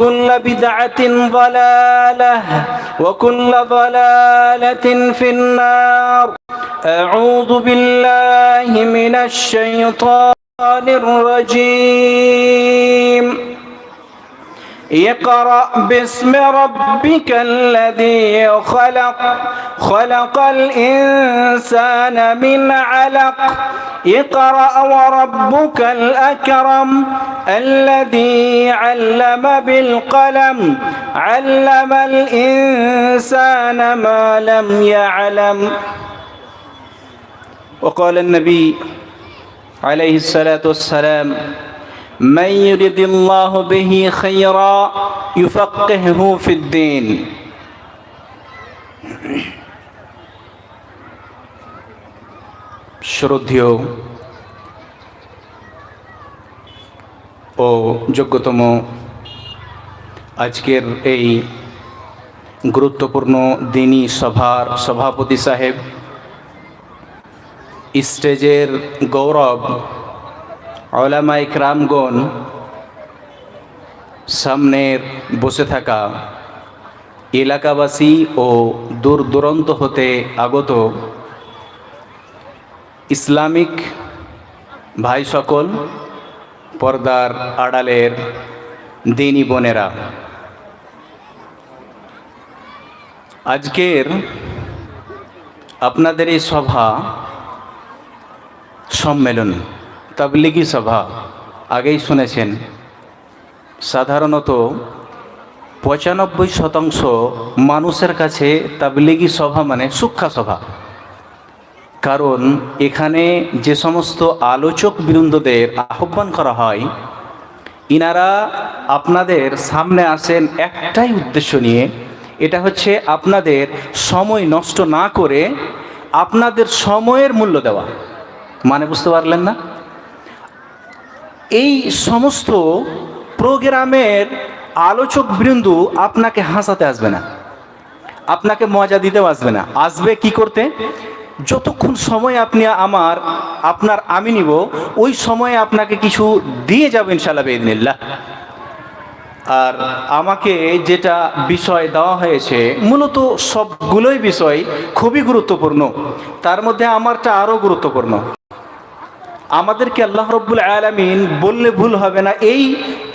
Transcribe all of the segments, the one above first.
كل بدعة ضلالة وكل ضلالة في النار. أعوذ بالله من الشيطان الرجيم. اقرأ باسم ربك الذي خلق خلق الإنسان من علق. اقرأ وربك الأكرم الذي علم بالقلم علم الإنسان ما لم يعلم. وقال النبي عليه الصلاة والسلام من يرد الله به خيرا يفقهه في الدين শ্রদ্ধেয় ও যোগ্যতম আজকের এই গুরুত্বপূর্ণ দিনী সভার সভাপতি সাহেব স্টেজের গৌরব ওলামাই ক্রামগণ সামনের বসে থাকা এলাকাবাসী ও দূর দূরান্ত হতে আগত ইসলামিক ভাই সকল, পর্দার আড়ালের দিনী বোনেরা। আজকের আপনাদের এই সভা সম্মেলন তাবলিগি সভা আগেই শুনেছেন। সাধারণত পঁচানব্বই শতাংশ মানুষের কাছে তাবলিগি সভা মানে সুক্ষা সভা। কারণ এখানে যে সমস্ত আলোচক বৃন্দদের আহ্বান করা হয়, ইনারা আপনাদের সামনে আসেন একটাই উদ্দেশ্য নিয়ে। এটা হচ্ছে আপনাদের সময় নষ্ট না করে আপনাদের সময়ের মূল্য দেওয়া। মানে বুঝতে পারলেন না? এই সমস্ত প্রোগ্রামের আলোচক বৃন্দু আপনাকে হাসাতে আসবে না। আপনাকে মজা দিতেও আসবে না। আসবে কি করতে? যতক্ষণ সময় আপনি আমার, আপনার আমি নিব, ওই সময়ে আপনাকে কিছু দিয়ে যাবেন ইনশাল্লাহ বেদিনিল্লাহ আর আমাকে যেটা বিষয় দেওয়া হয়েছে, মূলত সবগুলোই বিষয় খুবই গুরুত্বপূর্ণ। তার মধ্যে আমারটা আরও গুরুত্বপূর্ণ। আমাদেরকে আল্লাহ রব্বুল আলমিন বললে ভুল হবে না, এই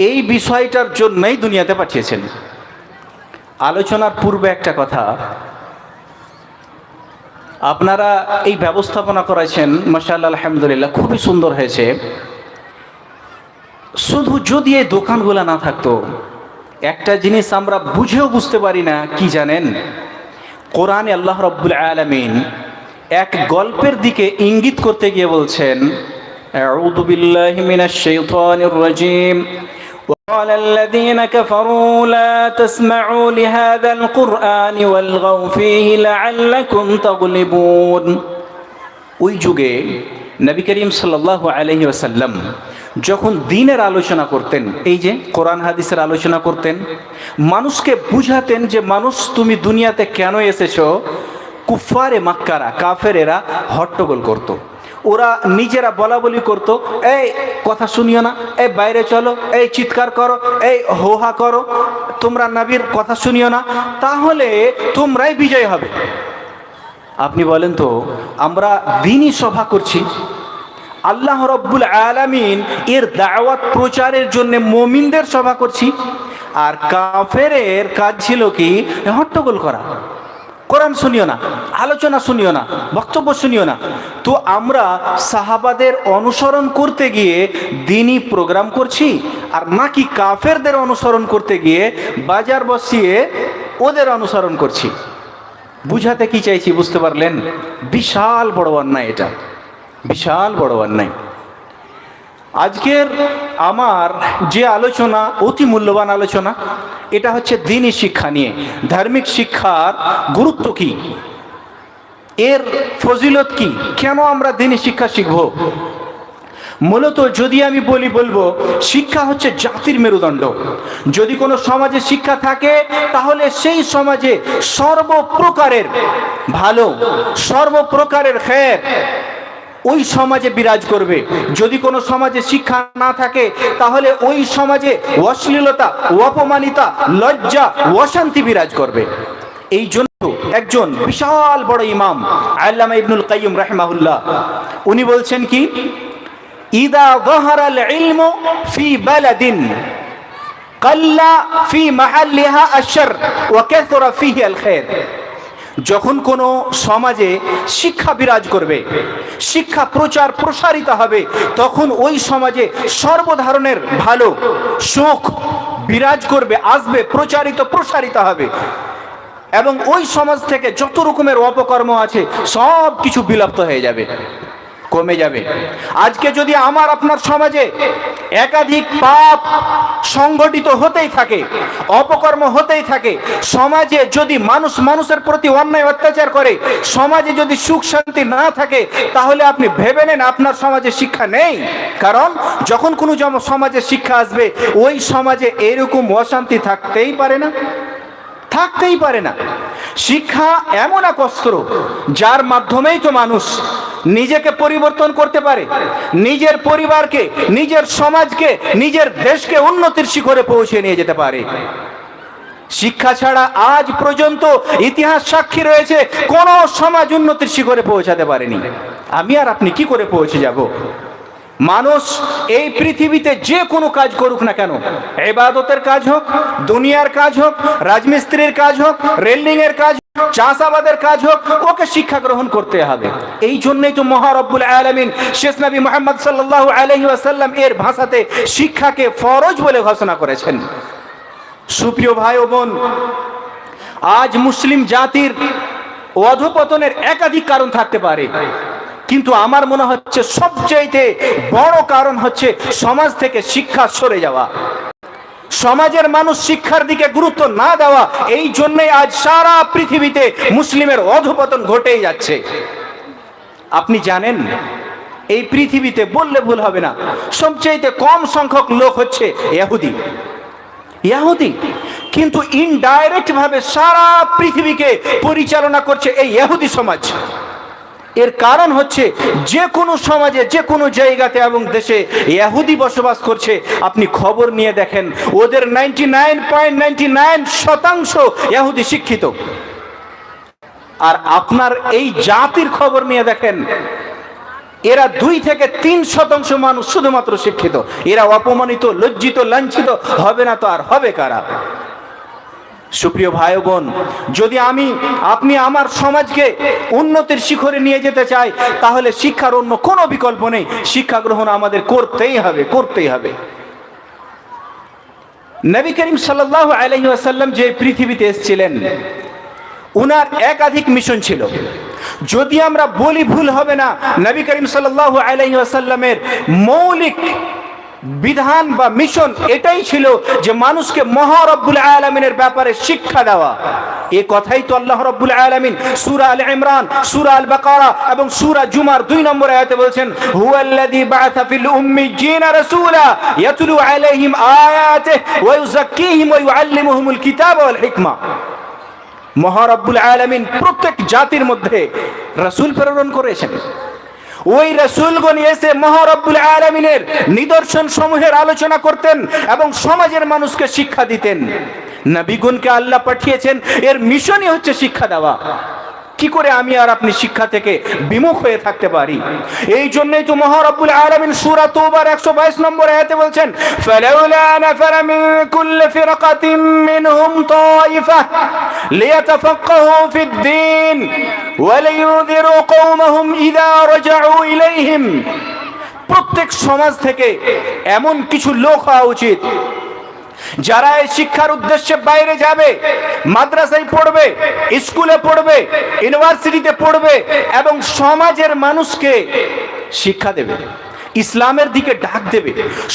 এই বিষয়টার জন্যই দুনিয়াতে পাঠিয়েছেন। আলোচনার পূর্বে একটা কথা, আপনারা এই ব্যবস্থাপনা করেছেন মাসাল্লাহ আলহামদুলিল্লাহ, খুবই সুন্দর হয়েছে। শুধু যদি এই দোকানগুলো না থাকতো, একটা জিনিস আমরা বুঝেও বুঝতে পারি না, কি জানেন? কোরআনে আল্লাহ রব্বুল আলমিন এক গল্পের দিকে ইঙ্গিত করতে গিয়ে বলছেন أعوذ بالله من الشيطان الرجيم وقال الذين كفروا لا تسمعوا لهذا القرآن والغوا فيه لعلكم تغلبون ওই যুগে নবী করিম সাল্লাহ আলহি আসাল্লাম যখন দিনের আলোচনা করতেন এই যে কোরআন হাদিসের আলোচনা করতেন মানুষকে বুঝাতেন যে মানুষ তুমি দুনিয়াতে কেন এসেছো কুফারে মাক্কারা কাফেরেরা হট্টগোল করতো ওরা নিজেরা বলা বলি করতো, এই কথা শুনিও না, এই বাইরে চলো, এই চিৎকার করো, এই হোহা করো, তোমরা নাবির কথা শুনিও না, তাহলে তোমরাই বিজয় হবে। আপনি বলেন তো, আমরা দিনই সভা করছি। আল্লাহ রব্বুল আলামিন এর দাওয়াত প্রচারের জন্য মমিনদের সভা করছি, আর কাফেরের কাজ ছিল কি, হট্টগোল করা। কোরআন শুনিও না, আলোচনা শুনিও না, বক্তব্য শুনিও না। তো আমরা সাহাবাদের অনুসরণ করতে গিয়ে দিনই প্রোগ্রাম করছি আর নাকি কাফেরদের অনুসরণ করতে গিয়ে বাজার বসিয়ে ওদের অনুসরণ করছি। বুঝাতে কি চাইছি বুঝতে পারলেন? বিশাল বড় অন্যায় এটা, বিশাল বড় অন্যায়। আজকের আমার যে আলোচনা, অতি মূল্যবান আলোচনা, এটা হচ্ছে দিনই শিক্ষা নিয়ে। ধার্মিক শিক্ষার গুরুত্ব কি? এর ফজিলত কি? কেন আমরা দিনই শিক্ষা শিখব? মূলত যদি আমি বলি, বলব, শিক্ষা হচ্ছে জাতির মেরুদণ্ড। যদি কোনো সমাজে শিক্ষা থাকে, তাহলে সেই সমাজে সর্বপ্রকারের ভালো, সর্বপ্রকারের খের ওই সমাজে বিরাজ করবে। যদি কোনো সমাজে শিক্ষা না থাকে, তাহলে ওই সমাজে অশ্লীলতা, অপমানিতা, লজ্জা, অশান্তি বিরাজ করবে। এই জন্য একজন বিশাল বড় ইমাম, আল্লামা ইবনুল কাইয়ুম রাহমাহুল্লাহ, উনি বলছেন কি, ইদা যাহারাল ইলমু ফি বালাদিন মাহাল্লিহা আশর ওয়া কাসরা ফিহি আল খায়র যখন কোনো সমাজে শিক্ষা বিরাজ করবে, শিক্ষা প্রচার প্রসারিত হবে, তখন ওই সমাজে সর্বধারণের ভালো সুখ বিরাজ করবে, আসবে, প্রচারিত, প্রসারিত হবে। এবং ওই সমাজ থেকে যত রকমের অপকর্ম আছে, সব কিছু বিলুপ্ত হয়ে যাবে। কমে যাবে। আজকে যদি আমার, আপনার সমাজে একাধিক পাপ সংগঠিত হতেই থাকে, অপকর্ম হতেই থাকে, সমাজে যদি মানুষ মানুষের প্রতি অন্যায় অত্যাচার করে, সমাজে যদি সুখ শান্তি না থাকে, তাহলে আপনি ভেবে নেন আপনার সমাজে শিক্ষা নেই। কারণ যখন কোনো সমাজে শিক্ষা আসবে, ওই সমাজে এরকম অশান্তি থাকতেই পারে না। থাকতেই পারে না। শিক্ষা এমন এক অস্ত্র, যার মাধ্যমেই তো মানুষ নিজেকে পরিবর্তন করতে পারে। নিজের পরিবারকে, নিজের সমাজকে, নিজের দেশকে উন্নতির শিখরে পৌঁছে নিয়ে যেতে পারে। শিক্ষা ছাড়া আজ পর্যন্ত ইতিহাস সাক্ষী রয়েছে, কোন সমাজ উন্নতির শিখরে পৌঁছাতে পারেনি। আমি আর আপনি কি করে পৌঁছে যাব? মানুষ এই পৃথিবীতে যে কোনো কাজ করুক না কেন এবাদতের কাজ হোক, দুনিয়ার কাজ হোক, রাজমিস্ত্রির কাজ হোক রেল্ডিং এর কাজ চাষাবাদের কাজ হোক, ওকে শিক্ষা গ্রহণ করতে হবে। এই জন্যই তো মহারব্বুল আলমিন শেষ নবী মোহাম্মদ সাল্লাহ আলহি আসাল্লাম এর ভাষাতে শিক্ষাকে ফরজ বলে ঘোষণা করেছেন। সুপ্রিয় ভাই ও বোন, আজ মুসলিম জাতির অধপতনের একাধিক কারণ থাকতে পারে। কিন্তু আমার মনে হচ্ছে সবচাইতে বড় কারণ হচ্ছে সমাজ থেকে শিক্ষা সরে যাওয়া। সমাজের মানুষ শিক্ষার দিকে গুরুত্ব না দেওয়া, এই জন্যই আজ সারা পৃথিবীতে মুসলিমের অধপতন ঘটেই যাচ্ছে। আপনি জানেন, এই পৃথিবীতে বললে ভুল হবে না, সবচাইতে কম সংখ্যক লোক হচ্ছে ইহুদি ইয়াহুদি, কিন্তু ইনডাইরেক্ট ভাবে সারা পৃথিবীকে পরিচালনা করছে এই ইহুদি সমাজ। এর কারণ হচ্ছে যে কোনো সমাজে, যে কোনো জায়গাতে এবং দেশে ইহুদি বসবাস করছে। আপনি খবর নিয়ে দেখেন, ওদের ninety nine point ninety nine শতাংশ ইহুদি শিক্ষিত। আর আপনার এই জাতির খবর নিয়ে দেখেন, এরা দুই থেকে তিন শতাংশ মানুষ শুধুমাত্র শিক্ষিত। এরা অপমানিত, লজ্জিত, লাঞ্ছিত, হবে না তো আর হবে কারা? সুপ্রিয় ভাই বোন, যদি আমি, আপনি আমার সমাজকে উন্নতির শিখরে নিয়ে যেতে চাই, তাহলে শিক্ষার অন্য কোনো বিকল্প নেই। শিক্ষা গ্রহণ আমাদের করতেই হবে করতেই হবে। নবী করিম সাল্লাহ আলহি আসাল্লাম যে পৃথিবীতে এসেছিলেন, উনার একাধিক মিশন ছিল। যদি আমরা বলি ভুল হবে না, নবী করিম সাল্লাহ আলহি আসাল্লামের মৌলিক বিধান বা মিশন এটাই ছিল যে মানুষকে মহারব্বুল আলমিনের ব্যাপারে শিক্ষা দেওয়া। এ কথাই তো আল্লাহ রব্বুল আলমিন সুরা আল ইমরান, সুরা আল বাকারা এবং সুরা জুমার দুই নম্বর আয়াতে বলছেন, হুয়াল্লাযী বাআসা ফিল উম্মিয়্যিনা রাসূলা ইয়াতলু আলাইহিম আয়াতিহি ওয়া ইউযাক্কিহিম ওয়া ইউআল্লিমুহুমুল কিতাবা ওয়াল হিকমা। মহারব্বুল আলমিন প্রত্যেক জাতির মধ্যে রসুল প্রেরণ করেছেন। ওই রসুলগণ এসে মহারব্বুল আলমিনের নিদর্শন সমূহের আলোচনা করতেন এবং সমাজের মানুষকে শিক্ষা দিতেন। নবীগুণকে আল্লাহ পাঠিয়েছেন, এর মিশনই হচ্ছে শিক্ষা দেওয়া। কি করে আমি আর আপনি শিক্ষা থেকে বিমুখ হয়ে থাকতে পারি? এই জন্যই তো মহারব্বুল আলামিন সূরা তওবার 122 নম্বর আয়াতে বলছেন প্রত্যেক সমাজ থেকে এমন কিছু লোক হওয়া উচিত যারা এই শিক্ষার উদ্দেশ্যে বাইরে যাবে, মাদ্রাসায় পড়বে, স্কুলে পড়বে, ইউনিভার্সিটিতে পড়বে এবং সমাজের মানুষকে শিক্ষা দেবে, ইসলামের দিকে ডাক দেবে,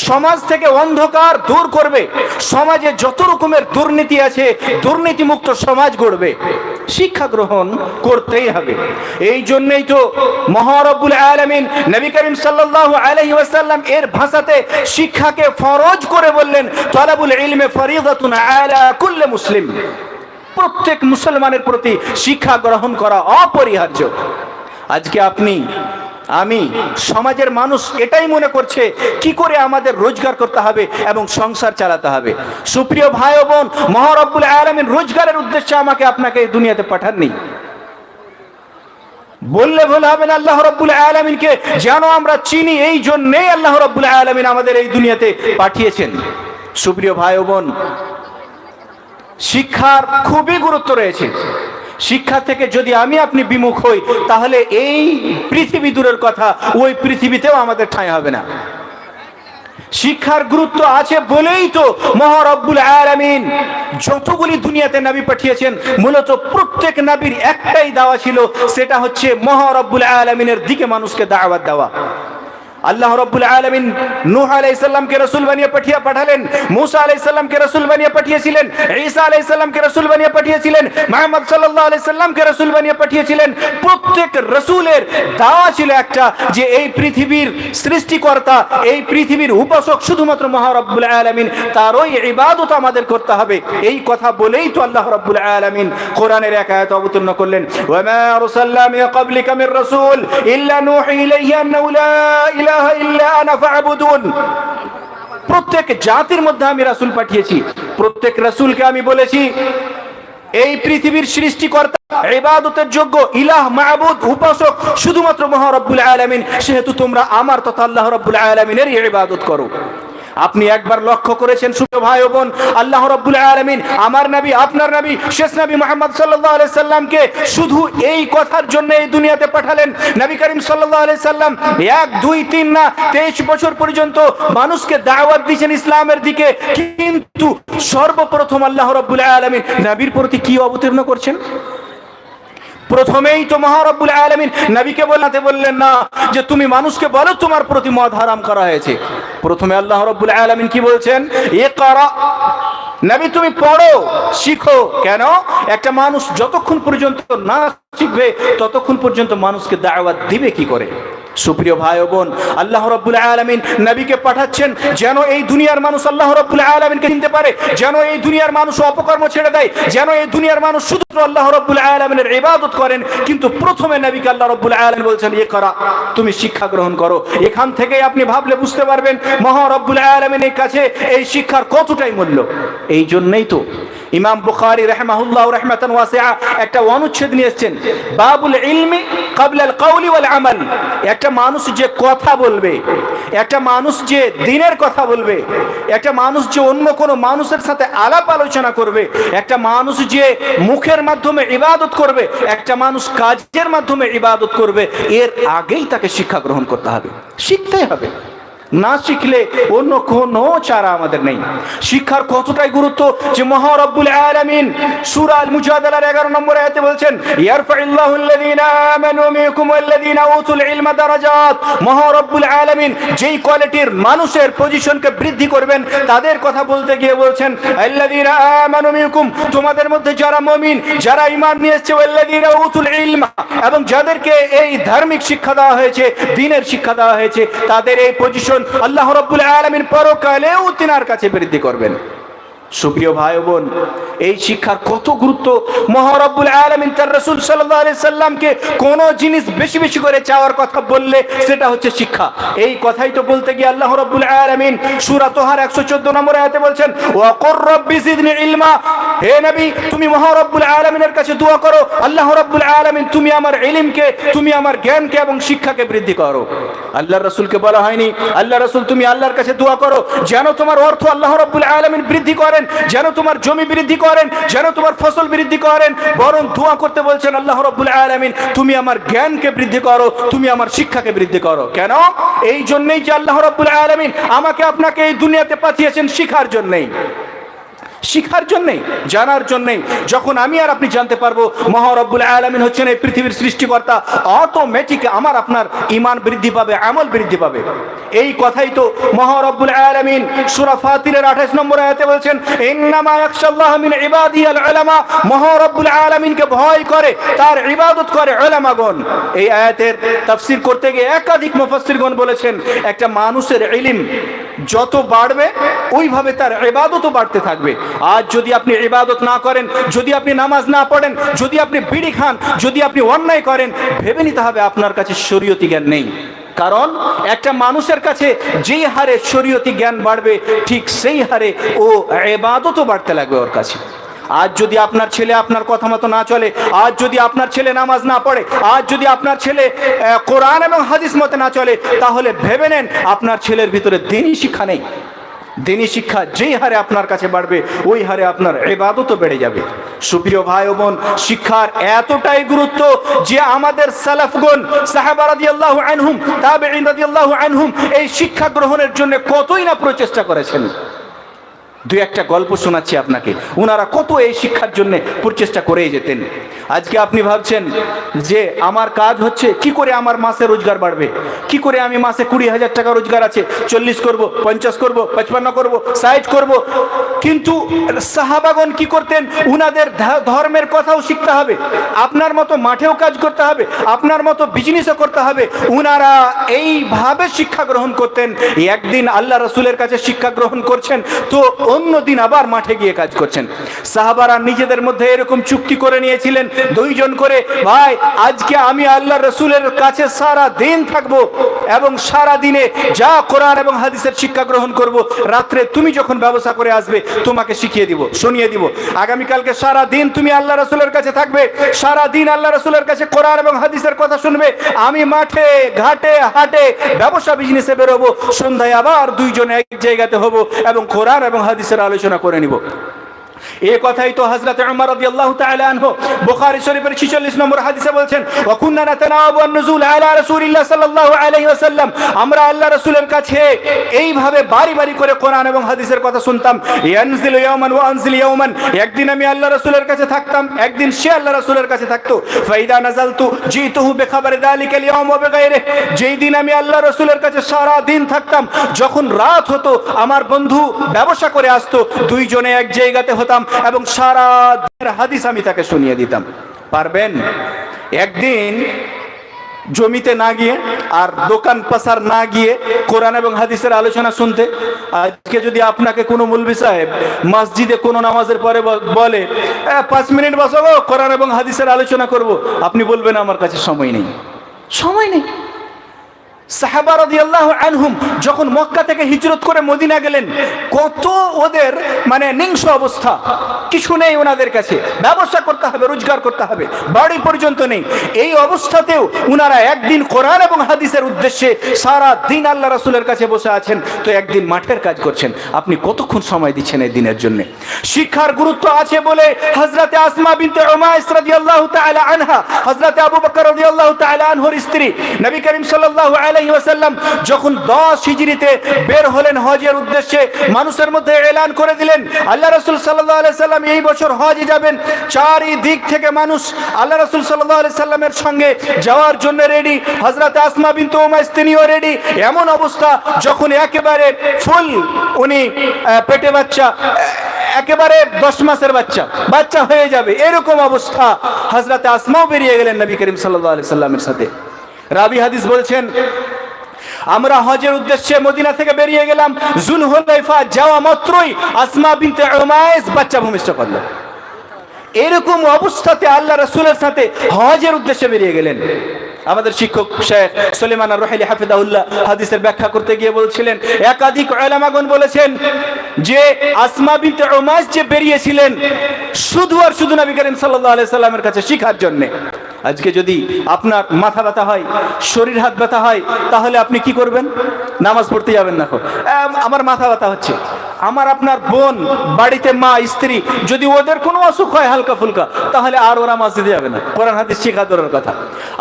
সমাজ থেকে অন্ধকার দূর করবে, সমাজে যত রকমের দুর্নীতি আছে, দুর্নীতিমুক্ত সমাজ গড়বে। শিক্ষা গ্রহণ করতেই হবে। এই জন্যই তো মহারবুল আলমিন নবী করিম সাল্লাল্লাহু আলহি ওয়াসাল্লাম এর ভাষাতে শিক্ষাকে ফরজ করে বললেন, তলাবুল ইলমে ফরিদাতুন আলা কুল্লে মুসলিম। প্রত্যেক মুসলমানের প্রতি শিক্ষা গ্রহণ করা অপরিহার্য। আজকে আপনি আমি সমাজের মানুষ এটাই মনে করছে, কি করে আমাদের রোজগার করতে হবে এবং সংসার চালাতে হবে। সুপ্রিয় ভাই বোন, মহারব্বুল আলমিন রোজগারের উদ্দেশ্যে আমাকে আপনাকে এই দুনিয়াতে পাঠাননি। বললে ভুল হবে না আল্লাহ রব্বুল আলমিনকে, যেন আমরা চিনি, এই জন্যেই আল্লাহ রব্বুল আলমিন আমাদের এই দুনিয়াতে পাঠিয়েছেন। সুপ্রিয় ভাই বোন, শিক্ষার খুবই গুরুত্ব রয়েছে। শিক্ষা থেকে যদি আমি আপনি বিমুখ হই, তাহলে এই পৃথিবী দূরের কথা, ওই পৃথিবীতেও আমাদের ঠাঁই হবে না। শিক্ষার গুরুত্ব আছে বলেই তো মহারব্বুল আলামিন যতগুলি দুনিয়াতে নাবি পাঠিয়েছেন, মূলত প্রত্যেক নবীর একটাই দাওয়া ছিল, সেটা হচ্ছে মহারব্বুল আলামিনের দিকে মানুষকে দাওয়াত দেওয়া। আল্লাহ রব্বুল আলমিন নূহ আলাইসাল্লামকে রসুল বানিয়ে পাঠিয়ে পাঠালেন, মুসা আলাইসাল্লামকে রসুল বানিয়ে পাঠিয়েছিলেন, ঈসা আলাইসাল্লামকে রসুল বানিয়ে পাঠিয়েছিলেন, মোহাম্মদ সাল্লাহ আলাইসাল্লামকে রসুল বানিয়ে পাঠিয়েছিলেন। প্রত্যেক রসুলের দাওয়া ছিল একটা যে এই পৃথিবীর সৃষ্টিকর্তা, এই পৃথিবীর উপাসক শুধুমাত্র মহারব্বুল আলমিন, তারই ইবাদত আমাদের করতে হবে। এই কথা বলেই তো আল্লাহ রব্বুল আলমিন কোরআনের এক আয়াত অবতীর্ণ করলেন ওয়ামা আরসালনা মিন ক্বাবলিকা মির রাসূল ইল্লা নূহি ইলাইহি আন্নাহু লা প্রত্যেক জাতির মধ্যে আমি রাসুল পাঠিয়েছি। প্রত্যেক রাসুলকে আমি বলেছি, এই পৃথিবীর সৃষ্টিকর্তা ইবাদতের যোগ্য ইলাহ মাহবুদ উপাসক শুধুমাত্র মহারব্বুল আলমিন, সেহেতু তোমরা আমার তথা আল্লাহ রব্বুল আলমিনের ইবাদত করো। আপনি একবার লক্ষ্য করেছেন ছোট ভাই বোন, আল্লাহ রব্বুল আলমিন আমার নবী, আপনার নবী, শেষ নবী মোহাম্মদ সাল্লাহ আলাই সাল্লামকে শুধু এই কথার জন্য এই দুনিয়াতে পাঠালেন। নবী করিম সাল্লাহ আলাই সাল্লাম এক, দুই, তিন না, তেইশ বছর পর্যন্ত মানুষকে দাওয়াত দিয়েছেন ইসলামের দিকে। কিন্তু সর্বপ্রথম আল্লাহ রব্বুল আলমিন নবীর প্রতি কি অবতীর্ণ করছেন? প্রথমেই তো মহারব্বুল আলমিন নবীকে বলাতে বললেন না, যে তুমি মানুষকে বলো তোমার প্রতি মদ হারাম করা হয়েছে। প্রথমে আল্লাহ রব্বুল আলমিন কি বলছেন? এ করা নবী তুমি পড়ো, শিখো। কেন? একটা মানুষ যতক্ষণ পর্যন্ত না শিখবে, ততক্ষণ পর্যন্ত মানুষকে দাওয়াত দিবে কি করে? সুপ্রিয় ভাই বোন, আল্লাহ রব্বুল আলমিন নবীকে পাঠাচ্ছেন যেন এই দুনিয়ার মানুষ আল্লাহ রব্বুল আলমিনকে চিনতে পারে, যেন এই দুনিয়ার মানুষ অপকর্ম ছেড়ে দেয়, যেন এই দুনিয়ার মানুষ শুধু আল্লাহ রব্বুল আলমিনের ইবাদত করেন, কিন্তু প্রথমে নবীকে আল্লাহ রব্বুল আলমিন বলছেন এ করা তুমি শিক্ষা গ্রহণ করো। এখান থেকেই আপনি ভাবলে বুঝতে পারবেন মহারব্বুল আলমিনের কাছে এই শিক্ষার কতটাই মূল্য। এই জন্যই তো ইমাম বুখারি রহমাহুল্লাহ রহমাতান ওয়াসিআ একটা অনুচ্ছেদ নিয়ে এসেছেন, বাবুল ইলমি কাবলাল কাউলি ওয়াল আমাল। একটা মানুষ যে কথা বলবে, একটা মানুষ যে দিনের কথা বলবে, একটা মানুষ যে অন্য কোনো মানুষের সাথে আলাপ আলোচনা করবে, একটা মানুষ যে মুখের মাধ্যমে ইবাদত করবে, একটা মানুষ কাজের মাধ্যমে ইবাদত করবে, এর আগেই তাকে শিক্ষা গ্রহণ করতে হবে, শিখতেই হবে। না শিখলে অন্য কোনো চারা আমাদের নেই। শিক্ষার কতটাই গুরুত্ব যে মহারব্বুল আলামিন সূরা মুজাদালার 11 নম্বর আয়াতে বলছেন ইয়ারফাইল্লাহু আমানু মিনকুম উতুল ইলমা দারাজাত। মহারব্বুল আলামিন যেই কোয়ালিটির মানুষের পজিশনকে বৃদ্ধি করবেন, তাদের কথা বলতে গিয়ে বলছেন, আল্লাযীনা আমানু মিনকুম, তোমাদের মধ্যে যারা মুমিন, যারা ঈমান নিয়ে এসেছে উতুল ইলমা। এবং যাদেরকে এই ধার্মিক শিক্ষা দেওয়া হয়েছে দ্বীনের শিক্ষা দেওয়া হয়েছে, তাদের এই পজিশন আল্লাহ রব্বুল আলমিন পরকালেও তিনার কাছে বৃদ্ধি করবেন। সুপ্রিয় ভাই বোন, এই শিক্ষার কত গুরুত্ব মহারব্বুল আলমিন তার রসুল সাল্লাহ সাল্লামকে কোনো জিনিস বেশি বেশি করে চাওয়ার কথা বললে সেটা হচ্ছে শিক্ষা। এই কথাই তো বলতে গিয়ে আল্লাহ রব্বুল আলমিন সুরা তোহার একশো চোদ্দ নম্বরে আয়াতে বলছেন, ওয়াকর রব্বি জিদনি ইলমা। হে নবী, তুমি মহারব্বুল আলমিনের কাছে দোয়া করো, আল্লাহ রব্বুল আলমিন তুমি আমার ইলিমকে, তুমি আমার জ্ঞানকে এবং শিক্ষাকে বৃদ্ধি করো। আল্লাহ রসুলকে বলা হয়নি আল্লাহ রসুল, তুমি আল্লাহর কাছে দোয়া করো, যেন তোমার অর্থ আল্লাহ রব্বুল আলমিন বৃদ্ধি করেন, যেন তোমার জমি বৃদ্ধি করেন, যেন তোমার ফসল বৃদ্ধি করেন, বরং ধোঁয়া করতে বলছেন, আল্লাহ রব্বুল আলমিন, তুমি আমার জ্ঞানকে বৃদ্ধি করো, তুমি আমার শিক্ষাকে বৃদ্ধি করো। কেন? এই জন্যই যে আল্লাহ রব্বুল আলমিন আমাকে আপনাকে এই দুনিয়াতে পাঠিয়েছেন শিখার জন্যই। শিখার জন্যেই, জানার জন্যেই, যখন আমি আর আপনি জানতে পারব, মহারব্বুল আলমিন হচ্ছেন এই পৃথিবীর সৃষ্টিকর্তা অটোমেটিক আমার আপনার ইমান বৃদ্ধি পাবে, আমল বৃদ্ধি পাবে। এই কথাই তো মহারব্বুল আলামিন সূরা ফাতিরের 28 নম্বর আয়াতে বলছেন মহারব্বুল আলামিনকে ভয় করে, তার ইবাদত করে উলামাগণ। এই আয়াতের তাফসীর করতে গিয়ে একাধিক মুফাসসিরগণ বলেছেন, একটা মানুষের ইলম যত বাড়বে, ওইভাবে তার ইবাদতও বাড়তে থাকবে। আজ যদি আপনি ইবাদত না করেন, যদি আপনি নামাজ না পড়েন, যদি আপনি বিড়ি খান, যদি আপনি অন্যায় করেন, ভেবে নিতে হবে আপনার কাছে শরীয়তি জ্ঞান নেই। কারণ একটা মানুষের কাছে যেই হারে শরীয়তি জ্ঞান বাড়বে, ঠিক সেই হারে ও এবাদতও বাড়তে লাগবে ওর কাছে। আজ যদি আপনার ছেলে আপনার কথা মতো না চলে, আজ যদি আপনার ছেলে নামাজ না পড়ে, আজ যদি আপনার ছেলে কোরআন এবং হাদিস মতে না চলে, তাহলে ভেবে নেন আপনার ছেলের ভিতরে দিনই শিক্ষা নেই। দিনী শিক্ষা যেই হারে আপনার কাছে বাড়বে, ওই হারে আপনার এবাদতও বেড়ে যাবে। সুপ্রিয় ভাই ও বোন, শিক্ষার এতটাই গুরুত্ব যে আমাদের সালাফগণ, সাহাবা রাদিয়াল্লাহু আনহুম রাদিয়াল্লাহু আনহুম, এই শিক্ষা গ্রহণের জন্য কতই না প্রচেষ্টা করেছেন। দুই একটা গল্প শোনাচ্ছি আপনাকে। ওনারা কত এই শিক্ষার জন্য প্রচেষ্টা করেই যেতেন। আজকে আপনি ভাবছেন যে আমার কাজ হচ্ছে কি করে আমার মাসে রোজগার বাড়বে? কি করে আমি মাসে কুড়ি হাজার টাকা রোজগার আছে? চল্লিশ করব, পঞ্চাশ করব, পঁচপান্ন করব সাইজ করব। কিন্তু সাহাবাগন কি করতেন? উনাদের ধর্মের কথাও শিখতে হবে। আপনার মতো মাঠেও কাজ করতে হবে। আপনার মতো বিজনেসও করতে হবে। উনারা এইভাবে শিক্ষা গ্রহণ করতেন। একদিন আল্লাহ রসুলের কাছে শিক্ষা গ্রহণ করছেন। তো অন্য দিন আবার মাঠে গিয়ে কাজ করছেন। সাহাবারা নিজেদের মধ্যে এরকম চুক্তি করে নিয়েছিলেন, দুইজন করে, ভাই, আজকে আমি আল্লাহ রসুলের কাছে সারা দিন থাকব এবং সারা দিনে যা কোরআন এবং হাদিসের শিক্ষা গ্রহণ করব, রাত্রে তুমি যখন ব্যবসা করে আসবে, তোমাকে শিখিয়ে দিব, শুনিয়ে দিব। আগামীকালকে সারা দিন তুমি আল্লাহ রসুলের কাছে থাকবে, সারা দিন আল্লাহ রসুলের কাছে কোরআন এবং হাদিসের কথা শুনবে, আমি মাঠে, ঘাটে, হাটে ব্যবসা বিজনেসে বেরোবো, সন্ধ্যায় আবার দুইজনে এক জায়গাতে হব এবং কোরআন এবং হাদিসের আলোচনা করে নিব। এই কথাই তো হযরত উমর রাদিয়াল্লাহু তাআলা আনহু বুখারী শরীফের 46 নম্বর হাদিসে বলছেন, ওয়া কুননা নাতানাওয়াবু আন-নুজুল আলা রাসূলিল্লাহ সাল্লাল্লাহু আলাইহি ওয়াসাল্লাম। আমরা আল্লাহ রাসূলের কাছে এইভাবে বাড়ি বাড়ি করে কোরআন এবং হাদিসের কথা শুনতাম, ইয়ানজিলু ইয়াওমান ওয়া আনজিল ইয়াওমান। একদিন আমি আল্লাহ রাসূলের কাছে থাকতাম, একদিন সে আল্লাহ রাসূলের কাছে থাকতো, ফাইদা নাযালতু জিতুহু বিখাবারি যালিকাল ইয়াওম ওয়া বিগাইরিহি যেই দিন আমি আল্লাহ রাসূলের কাছে সারা দিন থাকতাম, যখন রাত হতো, আমার বন্ধু ব্যবসা করে আসতো, দুইজনে এক জায়গাতে হতাম এবং সারা হাদিস আমি তাকে শুনিয়ে দিতাম। পারবেন? একদিন জমিতে না গিয়ে আর দোকান পাসার না গিয়ে কোরআন এবং হাদিসের আলোচনা শুনতে আজকে যদি আপনাকে কোনো মুলবি সাহেব মসজিদে কোনো নামাজের পরে বলে "এ, পাঁচ মিনিট বসো গো, কোরআন এবং হাদিসের আলোচনা করব। আপনি বলবেন আমার কাছে সময় নেই। সময় নেই। আনহুম যখন মক্কা থেকে হিজরত করে মদিনা গেলেন, কত ওদের মানে নিংস অবস্থা। কিছু নেই ওনাদের কাছে। ব্যবসা করতে হবে, রোজগার করতে হবে, বাড়ি পর্যন্ত নেই। এই অবস্থাতেও উনারা একদিন কোরআন এবং হাদিসের উদ্দেশ্যে সারা দিন আল্লাহ রাসূলের কাছে বসে আছেন, তো একদিন মাঠের কাজ করছেন। আপনি কতক্ষণ সময় দিচ্ছেন এই দিনের জন্য? শিক্ষার গুরুত্ব আছে বলে হযরতে আসমা বিনতে আনহা, হযরতে আবু বকর রাদিয়াল্লাহু স্ত্রী, নবী করিম সাল্লাল্লাহু আলাইহি ওয়াসাল্লাম যখন 10 হিজরিতে বের হলেন হজের উদ্দেশ্যে, মানুষের মধ্যে এলান করে দিলেন, আল্লাহ রাসূল সাল্লাল্লাহু আলাইহি সাল্লাম এই বছর হজে যাবেন। চারিদিক থেকে মানুষ আল্লাহ রাসূল সাল্লাল্লাহু আলাইহি সাল্লামের সঙ্গে যাওয়ার জন্য রেডি হযরত আসমা বিনতে উমাইস তিনিও রেডি এমন অবস্থা যখন একেবারে ফুল উনি পেটে বাচ্চা একেবারে দশ মাসের বাচ্চা বাচ্চা হয়ে যাবে। এরকম অবস্থা হজরতে আসমাও বেরিয়ে গেলেন নবী করিম সাল্লাহ আলি সাল্লামের সাথে। রাবি হাদিস বলছেন, আমরা হজের উদ্দেশ্যে মদিনা থেকে বেরিয়ে গেলাম। জুল হুলাইফা যাওয়া মাত্রই আসমা বিনতে উমাইস বাচ্চা ভূমিষ্ঠ করল। এরকম অবস্থাতে আল্লাহ রসুলের সাথে হজের উদ্দেশ্যে বেরিয়ে গেলেন। আমাদের শিক্ষক শেখ সলেমান রহিলি হাফিদাউল্লাহ হাদিসের ব্যাখ্যা করতে গিয়ে বলছিলেন, একাধিক ওলামাগণ বলেছেন যে আসমা বিনতে উমাইস যে বেরিয়েছিলেন, শুধু আর শুধু নবী করিম সাল্লাল্লাহু আলাইহি সাল্লামের কাছে শিখার জন্য। আজকে যদি আপনার মাথা ব্যথা হয়, শরীর হাত ব্যথা হয়, তাহলে আপনি কি করবেন? নামাজ পড়তে যাবেন না। আমার মাথা ব্যথা হচ্ছে। আমার আপনার বোন, বাড়িতে মা, স্ত্রী, যদি ওদের কোনো অসুখ হয় হালকা ফুলকা, তাহলে আর ওরা মসজিদে যাবে না। কোরআন হাদিস শিখা দৌড়ার কথা।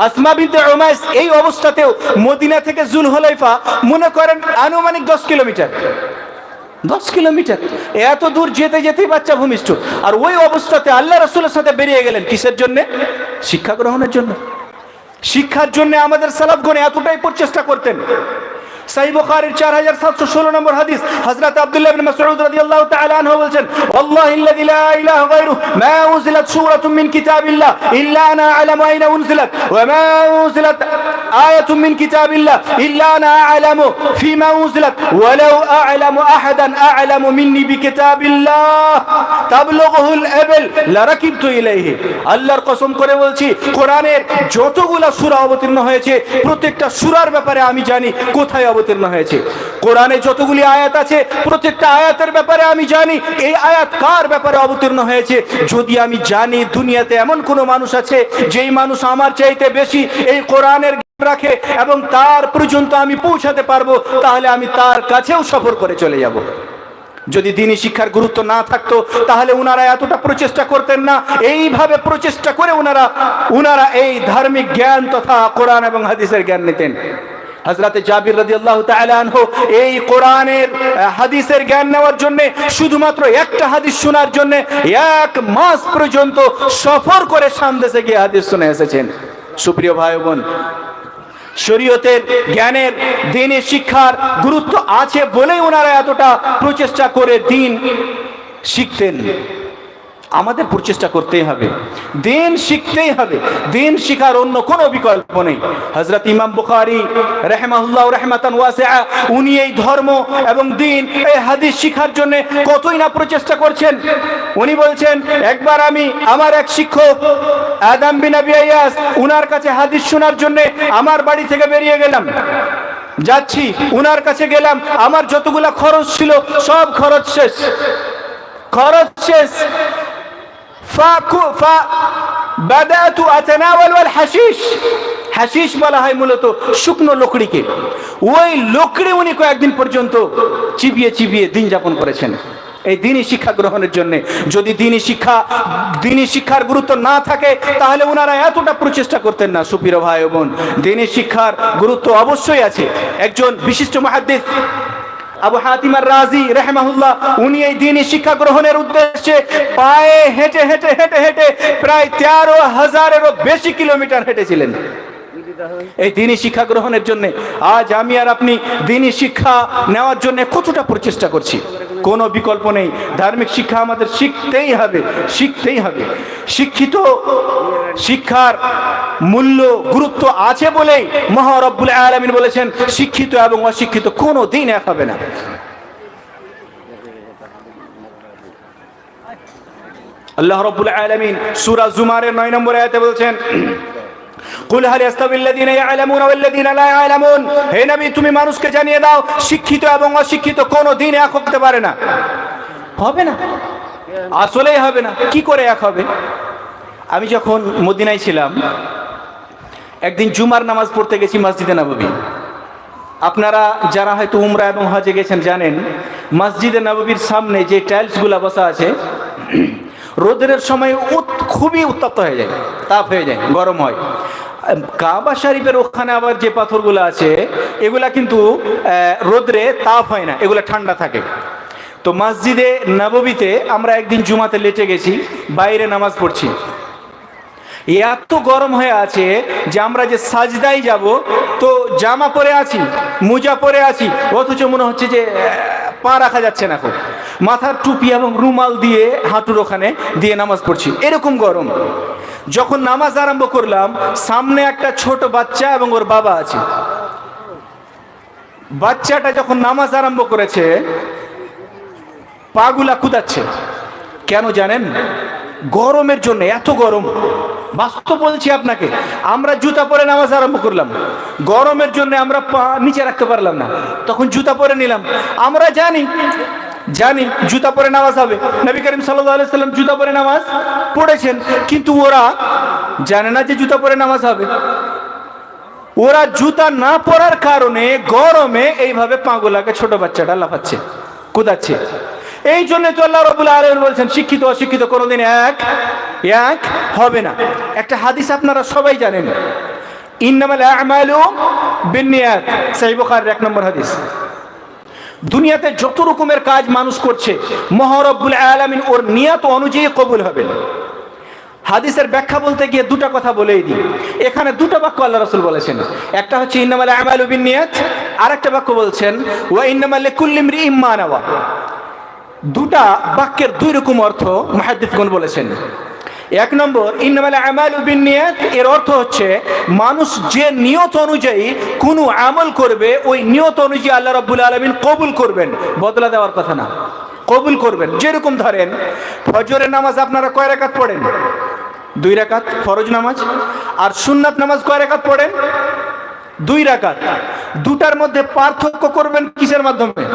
আসমা বিনতে উমাইস এই অবস্থাতেও মদিনা থেকে জুল হলাইফা মনে করেন আনুমানিক দশ কিলোমিটার। দশ কিলোমিটার। এত দূর যেতে যেতেই বাচ্চা ভূমিষ্ঠ। আর ওই অবস্থাতে আল্লাহ রসুলের সাথে বেরিয়ে গেলেন কিসের জন্যে? শিক্ষা গ্রহণের জন্য। শিক্ষার জন্য আমাদের সালাফগণ এতটাই প্রচেষ্টা করতেন। সাই বুখারীর 4716 নম্বর হাদিস, হযরত আব্দুল্লাহ ইবনে মাসউদ রাদিয়াল্লাহু তাআলা আনহু বলেন ওয়াল্লাহি আল্লাযী লা ইলাহা গায়রু মা উনজিলাত সূরাতুম মিন কিতাবিল্লাহ ইল্লা আনা আ'লামু আইনা উনজিলাত, ওয়া মা উনজিলাত আয়াতুম মিন কিতাবিল্লাহ ইল্লা আনা আ'লামু ফিমা উনজিলাত, ওয়ালাউ আ'লামু আহাদান আ'লামু মিন্নি বিকিতাবিল্লাহ, তাবলুগুহুল আবল, লারাকিবতু ইলাইহি। আল্লাহর কসম করে বলছি, কোরআনের যতগুলা সূরা অবতীর্ণ হয়েছে, প্রত্যেকটা সূরার ব্যাপারে আমি জানি কোথায় অবতীর্ণ হয়েছে। কোরআনে যতগুলি আয়াত আছে, প্রত্যেকটা আয়াতের ব্যাপারে আমি জানি, এই আয়াত কার ব্যাপারে অবতীর্ণ হয়েছে? যদি আমি জানি দুনিয়াতে এমন কোনো মানুষ আছে, যেই মানুষ আমার চাইতে বেশি এই কোরআনের রাখে এবং তার পর্যন্ত আমি পৌঁছাতে পারব, তাহলে আমি তার কাছেও সফর করে চলে যাব। যদি দিনই শিক্ষার গুরুত্ব না থাকতো, তাহলে উনারা এতটা প্রচেষ্টা করতেন না। এইভাবে প্রচেষ্টা করে উনারা উনারা এই ধার্মিক জ্ঞান তথা কোরআন এবং হাদিসের জ্ঞান নিতেন। হজরতে জাবির রাজি আল্লাহ আনহু এই কোরআনের হাদিসের জ্ঞান নেওয়ার জন্য, শুধুমাত্র একটা হাদিস শোনার জন্য এক মাস পর্যন্ত সফর করে সামদেশে গিয়ে হাদিস শুনে এসেছেন। সুপ্রিয় ভাই বোন শরীয়তের জ্ঞানের দিনের শিক্ষার গুরুত্ব আছে বলেই ওনারা এতটা প্রচেষ্টা করে দিন শিখতেন। আমাদের প্রচেষ্টা করতেই হবে। দিন শিখতেই হবে। দিন শিখার অন্য কোনো বিকল্প নেই। হজরত ইমাম বুখারি রেহমাহুল্লাহ রহমাতান ওয়াসিআ, উনি এই ধর্ম এবং দিন, এই হাদিস শিখার জন্য কতই না প্রচেষ্টা করছেন। উনি বলছেন, একবার আমি আমার এক শিক্ষক, আদাম বিন আবি আইয়াস, উনার কাছে হাদিস শোনার জন্য আমার বাড়ি থেকে বেরিয়ে গেলাম। যাচ্ছি, উনার কাছে গেলাম। আমার যতগুলা খরচ ছিল, সব খরচ শেষ। খরচ শেষ। বাদাতু আতানাওয়াল ওয়াল হাশিশ হাশিশ বলা হয় মূলত শুকনো লোকড়িকে। ওই লোকড়ি উনি কয়েকদিন পর্যন্ত চিবিয়ে চিবিয়ে দিন যাপন করেছেন। এই দিনই শিক্ষা গ্রহণের জন্য। যদি দিনই শিক্ষা দিনই শিক্ষার গুরুত্ব না থাকে, তাহলে ওনারা এতটা প্রচেষ্টা করতেন না সুপির ভাই বোন। দিনই শিক্ষার গুরুত্ব অবশ্যই আছে। একজন বিশিষ্ট মহাদ্দিস আবু হাতিমার রাজি রেহমাহুল্লাহ, উনি এই দিনই শিক্ষা গ্রহণের উদ্দেশ্যে পায়ে হেঁটে হেঁটে হেঁটে হেঁটে প্রায় তেরো হাজারেরও বেশি কিলোমিটার হেঁটেছিলেন। এই দিনই শিক্ষা গ্রহণের জন্য আজ আমি আর আপনি দিনই শিক্ষা নেওয়ার জন্য কতটা প্রচেষ্টা করছি? কোনো বিকল্প নেই। ধার্মিক শিক্ষা আমাদের শিখতেই হবে শিখতেই হবে। শিক্ষিত শিক্ষার মূল্য, গুরুত্ব আছে বলেই মহারব্বুল আলমিন বলেছেন, শিক্ষিত এবং অশিক্ষিত কোনো দিন এক হবে না। আল্লাহ রব্বুল আলমিন সুরা জুমারের নয় নম্বর আয়াতে বলছেন কুল হাল ইয়াস্তাবিল্লাযীনা ইয়ালামুনা ওয়াল্লাযীনা লা ইয়ালামুন। হে নবী তুমি মানুষকে জানিয়ে দাও শিক্ষিত এবং অশিক্ষিত কোনো দিন এক হতে পারে না। হবে না? আসলেই হবে না। কি করে এক হবে? আমি যখন মদিনায় ছিলাম একদিন জুমার নামাজ পড়তে গেছি মসজিদে নববী। আপনারা যারা হয়তো উমরা এবং হজে গেছেন জানেন মসজিদে নববীর সামনে যে টাইলসগুলো বসা আছে রোদের সময় খুবই উত্তপ্ত হয়ে যায় তাপ হয়ে যায় গরম হয়। কাবা শরীফের ওখানে আবার যে পাথরগুলো আছে, এগুলা কিন্তু রোদ্রে তাপ হয় না, এগুলা ঠান্ডা থাকে। তো মসজিদে নববীতে আমরা একদিন জুমাতে লেটে গেছি, বাইরে নামাজ পড়ছি। এত গরম হয়ে আছে যে আমরা যে সাজদাই যাব, তো জামা পরে আছি, মোজা পরে আছি, অথচ মনে হচ্ছে যে পা রাখা যাচ্ছে না খুব। মাথার টুপি এবং রুমাল দিয়ে হাঁটুর ওখানে দিয়ে নামাজ পড়ছি। এরকম গরম। যখন নামাজ আরম্ভ করলাম, সামনে একটা ছোট বাচ্চা এবং ওর বাবা আছে। বাচ্চাটা যখন নামাজ আরম্ভ করেছে, পাগুলা কুদাচ্ছে। কেন জানেন? গরমের জন্য, এত গরম। বাস্তব বলছি আপনাকে, আমরা জুতা পরে নামাজ আরম্ভ করলাম। গরমের জন্য আমরা পা নিচে রাখতে পারলাম না। তখন জুতা পরে নিলাম। আমরা জানি জানি, জুতা পরে নামাজ হবে। নবী করিম সাল্লাম জুতা পরে নামাজ পড়েছেন, কিন্তু ওরা জানে না যে জুতা পরে নামাজ হবে। ওরা জুতা না পরার কারণে গরমে এইভাবে পাগুলাকে ছোট বাচ্চাটা লাফাচ্ছে, কুদাচ্ছে। এই জন্য তো আল্লাহ রবুল আলম বলছেন, শিক্ষিত অশিক্ষিত কোনোদিন এক এক হবে না। একটা হাদিস আপনারা সবাই জানেন। ইন্নামাল আমালু বিন্নিয়াত সহিহ বুখারীর এক নম্বর হাদিস। দুনিয়াতে যত রকমের কাজ মানুষ করছে, মহারব্বুল আলামিন ওর নিয়াত অনুযায়ী কবুল হবেন। হাদিসের ব্যাখ্যা বলতে গিয়ে দুটা কথা বলেই দিই। এখানে দুটো বাক্য আল্লাহ রসুল বলেছেন। একটা হচ্ছে, ইন্নামাল আমাল উবিন নিয়াত আর একটা বাক্য বলছেন, ওয়া ইন্নামাল কুল্লিমরি ইম্মা নেওয়া দুটা বাক্যের দুই রকম অর্থ মাহাদ্দিফগুন বলেছেন। এক নম্বর, ইন্নামাল আমাল উবিন এর অর্থ হচ্ছে মানুষ যে নিয়ত অনুযায়ী কোনো আমল করবে, ওই নিয়ত অনুযায়ী আল্লাহ রাব্বুল আলামিন কবুল করবেন। বদলা দেওয়ার কথা না। কবুল করবেন। যেরকম ধরেন, ফজরের নামাজ আপনারা কয় রাকাত পড়েন? দুই রাকাত, ফরজ নামাজ। আর সুন্নাত নামাজ কয় রাকাত পড়েন? দুই রাকাত। দুটার মধ্যে পার্থক্য করবেন কিসের মাধ্যমে?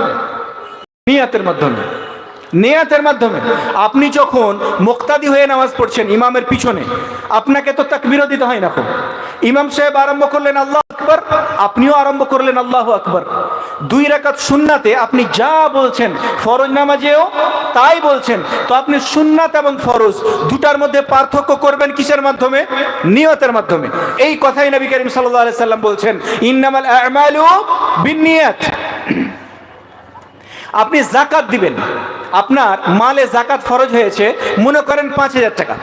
নিয়াতের মাধ্যমে। নিয়াতের মাধ্যমে। আপনি যখন মুক্তাদি হয়ে নামাজ পড়ছেন ইমামের পিছনে, আপনাকে তো তাকবিরও দিতে হয় না খুব। ইমাম সাহেব আরম্ভ করলেন, আল্লাহ আকবর। আপনিও আরম্ভ করলেন, আল্লাহ আকবর। দুই রাকাত সুন্নাতে আপনি যা বলছেন, ফরজ নামাজেও তাই বলছেন। তো আপনি সুন্নাত এবং ফরজ দুটার মধ্যে পার্থক্য করবেন কিসের মাধ্যমে? নিয়তের মাধ্যমে। এই কথাই নবী করিম আলাইহি সাল্লাম বলছেন, ইন্নামাল আমালু বিন্নিয়াত আপনি জাকাত দিবেন। আপনার মালে জাকাত ফরজ হয়েছে, মনে করেন পাঁচ হাজার টাকা।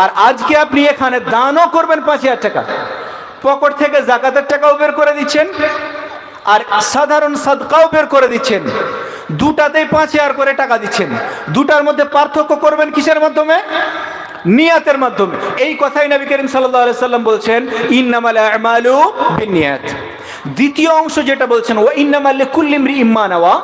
আর আজকে আপনি এখানে দানও করবেন পাঁচ হাজার টাকা। পকেট থেকে জাকাতের টাকাও বের করে দিচ্ছেন, আর সাধারণ সাদকাও বের করে দিচ্ছেন। দুটাতেই পাঁচ হাজার করে টাকা দিচ্ছেন। দুটার মধ্যে পার্থক্য করবেন কিসের মাধ্যমে? নিয়াতের মাধ্যমে। এই কথাই নবী করিম আলাইহি সাল্লাম বলছেন, ইন্নামাল আমালু বিনিয়াত। দ্বিতীয় অংশ যেটা বলছেন ও ইন্নামাল্লে কুল্লিমরি ইম্মানাওয়া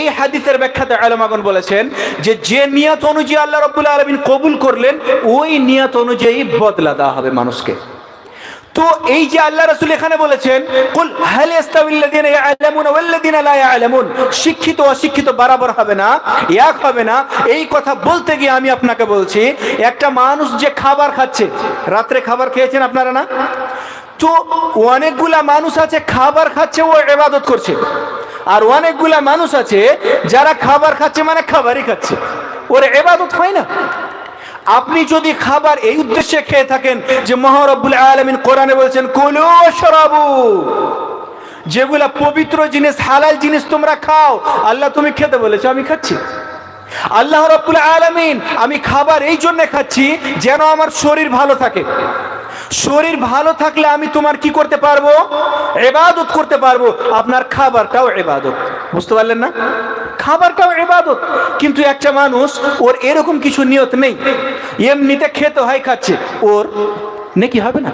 এই হাদিসের ব্যাখ্যাতে আলমাগন বলেছেন যে যে নিয়াত অনুযায়ী আল্লাহ রব্বুল আলমিন কবুল করলেন, ওই নিয়াত অনুযায়ী বদলা দেওয়া হবে মানুষকে। তো এই যে আল্লাহ রাসূল এখানে বলেছেন, কুল হাল ইস্তাউল্লাযিনা ইয়ালামুন ওয়াল্লাযিনা লা ইয়ালামুন? শিক্ষিত অশিক্ষিত বরাবর হবে না এক হবে না। এই কথা বলতে গিয়ে আমি আপনাকে বলছি, একটা মানুষ যে খাবার খাচ্ছে, রাত্রে খাবার খেয়েছেন আপনারা না? তো অনেকগুলা মানুষ আছে, খাবার খাচ্ছে, ও ইবাদত করছে। আর অনেকগুলা মানুষ আছে, যারা খাবার খাচ্ছে মানে খাবারই খাচ্ছে। ওর এবাদত হয় না। আপনি যদি খাবার এই উদ্দেশ্যে খেয়ে থাকেন যে মহারব্বুল আলমিন কোরআনে বলছেন, কলু সরাবু যেগুলা পবিত্র জিনিস, হালাল জিনিস তোমরা খাও, আল্লাহ তুমি খেতে বলেছ, আমি খাচ্ছি। আল্লাহ রব্বুল আলমিন, আমি খাবার এই জন্য খাচ্ছি যেন আমার শরীর ভালো থাকে। শরীর ভালো থাকলে আমি তোমার কি করতে পারব? এবাদত করতে পারব। আপনার খাবারটাও এবাদত বুঝতে পারলেন না? খাবারটাও এবাদত কিন্তু একটা মানুষ, ওর এরকম কিছু নিয়ত নেই। এমনিতে খেতে হয়, খাচ্ছে। ওর নাকি হবে না?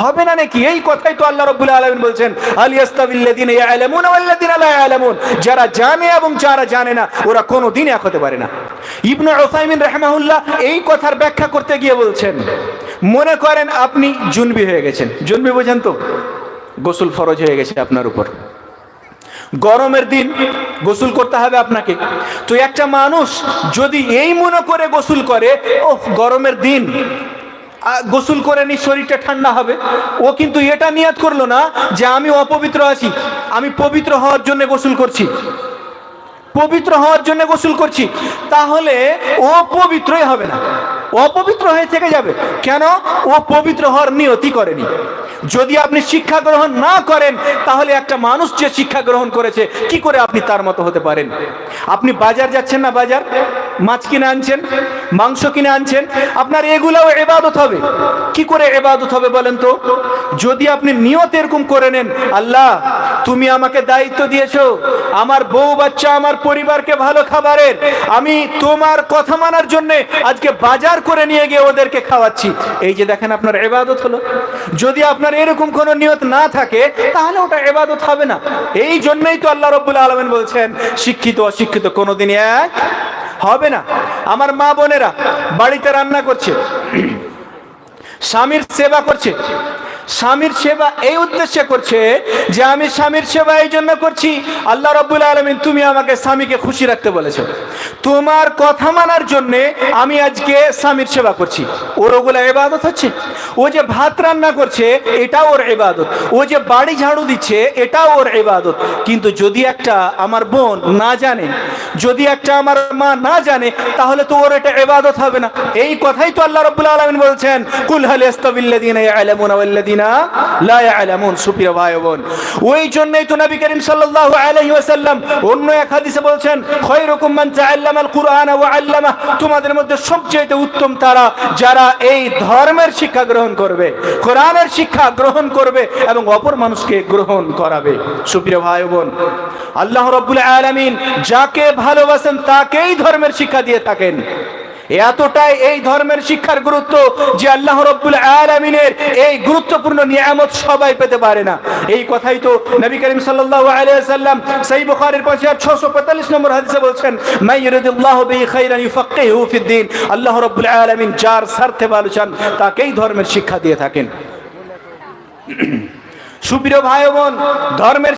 হবে না নাকি? এই কথাই তো আল্লাহ রব্বুল আলামিন বলছেন আলিয়াস্তাবিল্লাযিনা ইয়ালামুন ওয়াল্লাযিনা লা ইয়ালামুন যারা জানে এবং যারা জানে না, ওরা কোনো দিন এক হতে পারে না। ইবনু উসাইমিন রাহিমাহুল্লাহ এই কথার ব্যাখ্যা করতে গিয়ে বলছেন, মনে করেন আপনি জুনবি হয়ে গেছেন। জুনবি বোঝেন তো? গোসল ফরজ হয়ে গেছে আপনার উপর। গরমের দিন গোসল করতে হবে আপনাকে। তো একটা মানুষ যদি এই মনে করে গোসল করে ও গরমের দিন গোসল করে নি, শরীরটা ঠান্ডা হবে। ও কিন্তু এটা নিয়াত করল না যে আমি অপবিত্র আছি, আমি পবিত্র হওয়ার জন্য গোসল করছি। পবিত্র হওয়ার জন্য গোসল করছি, তাহলে ও পবিত্রই হবে না। অপবিত্র হয়ে থেকে যাবে। কেন? ও পবিত্র হওয়ার নিয়তি করেনি। যদি আপনি শিক্ষা গ্রহণ না করেন, তাহলে একটা মানুষ যে শিক্ষা গ্রহণ করেছে, কি করে আপনি তার মতো হতে পারেন? আপনি বাজার যাচ্ছেন না বাজার? মাছ কিনে আনছেন? মাংস কিনে আনছেন? আপনার এগুলোও এবাদত হবে। কি করে এবাদত হবে বলেন তো? যদি আপনি নিয়ত এরকম করে নেন, আল্লাহ, তুমি আমাকে দায়িত্ব দিয়েছ। আমার বউ বাচ্চা আমার পরিবারকে ভালো খাবারের। আমি তোমার কথা মানার জন্য আজকে বাজার করে নিয়ে গিয়ে ওদেরকে খাওয়াচ্ছি। এই যে দেখেন আপনার এবাদত হলো। যদি আপনার এরকম কোনো নিয়ত না থাকে, তাহলে ওটা এবাদত হবে না। এই জন্যই তো আল্লাহ রব্বুল আলমেন বলছেন, শিক্ষিত অশিক্ষিত কোনোদিনই এক হবে না। আমার মা বোনেরা বাড়িতে রান্না করছে, স্বামীর সেবা করছে স্বামীর সেবা এই উদ্দেশ্যে করছে যে আমি স্বামীর সেবা এই জন্য করছি। আল্লাহ রব্বুল আলমিন তুমি আমাকে স্বামীকে খুশি রাখতে বলেছ। তোমার কথা মানার জন্যে আমি আজকে স্বামীর সেবা করছি। ওর ওগুলো এবাদত হচ্ছে? ও যে ভাত রান্না করছে এটা ওর এবাদত ও যে বাড়ি ঝাড়ু দিচ্ছে, এটাও ওর এবাদত কিন্তু যদি একটা আমার বোন না জানে, যদি একটা আমার মা না জানে, তাহলে তো ওর এটা এবাদত হবে না। এই কথাই তো আল্লাহ রব্বুল আলমিন বলছেন, কুল হাল ইস্তাবিল্লাযিনা ইয়ালামুনা তোমাদের মধ্যে সবচেয়ে উত্তম তারা যারা এই ধর্মের শিক্ষা গ্রহণ করবে, কোরআনের শিক্ষা গ্রহণ করবে এবং অপর মানুষকে গ্রহণ করাবে। সুপ্রিয় ভাই বোন, আল্লাহ যাকে ভালোবাসেন তাকেই ধর্মের শিক্ষা দিয়ে থাকেন। এতটাই এই ধর্মের শিক্ষার গুরুত্ব যে আল্লাহ রব্বুল আলামিনের এই গুরুত্বপূর্ণ নিয়ামত সবাই পেতে পারে না। এই কথাই তো নবী করিম সাল্লাল্লাহু আলাইহি সাল্লাম সহিহ বুখারীর 5645 নম্বর হাদিসে বলছেন মাই ইউরিদুল্লাহু বিহি খাইরান ইউফাক্কিহু ফিদ্দিন আল্লাহ রব্বুল আলামিন যার স্বার্থে ভালো চান, তাকেই ধর্মের শিক্ষা দিয়ে থাকেন। সুপ্রিয় ভাই বোন, ধর্মের